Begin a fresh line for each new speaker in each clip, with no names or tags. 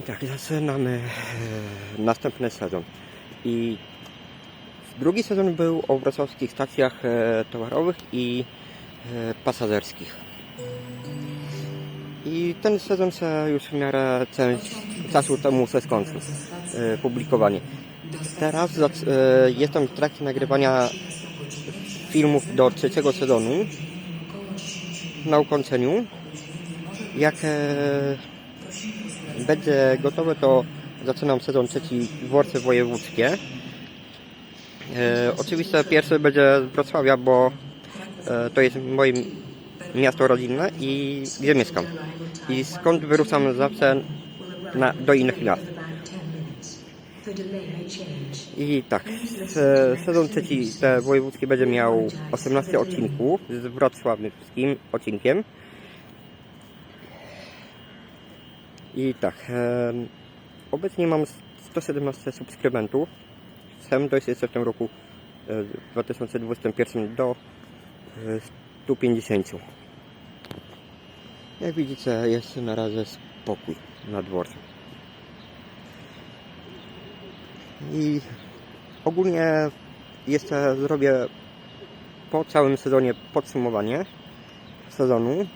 I tak, zaczynamy e, następny sezon. I drugi sezon był o wrocławskich stacjach e, towarowych i e, pasażerskich. I ten sezon się już w miarę część czasu temu się skończył, publikowanie. Teraz jestem w trakcie nagrywania filmów do trzeciego sezonu na ukończeniu. Jak będzie gotowe, to zaczynam sezon trzeci dworce wojewódzkie. E, oczywiście pierwszy będzie z Wrocławia, bo e, to jest moje miasto rodzinne i gdzie mieszkam. I skąd wyruszam zawsze na, do innych miast. I tak, se- sezon trzeci te wojewódzki będzie miał 18 odcinków z wrocławskim odcinkiem. I tak, obecnie mam 117 subskrybentów. Chcę dojść jeszcze w tym roku e, w 2021 do e, 150. Jak widzicie, jest na razie spokój na dworcu. I ogólnie jeszcze zrobię po całym sezonie podsumowanie sezonu.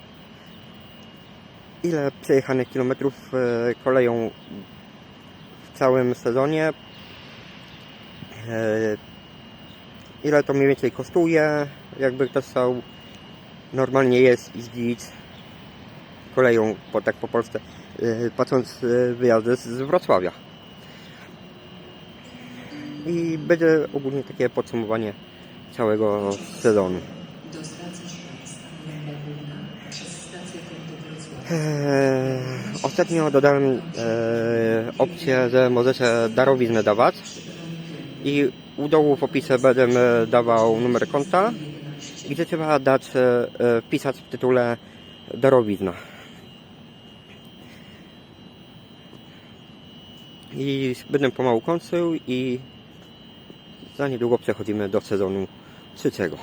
Ile przejechanych kilometrów e, koleją w całym sezonie. E, Ile to mniej więcej kosztuje. Jakby ktoś chciał normalnie jest jeździć koleją po, tak po Polsce, e, patrząc wyjazdy z Wrocławia. I będzie ogólnie takie podsumowanie całego sezonu. Eee, ostatnio dodałem eee, opcję, że możecie darowiznę dawać i u dołu w opisie będę e, dawał numer konta, gdzie trzeba dać, e, e, wpisać w tytule darowizna. I będę pomału kończył i za niedługo przechodzimy do sezonu trzeciego.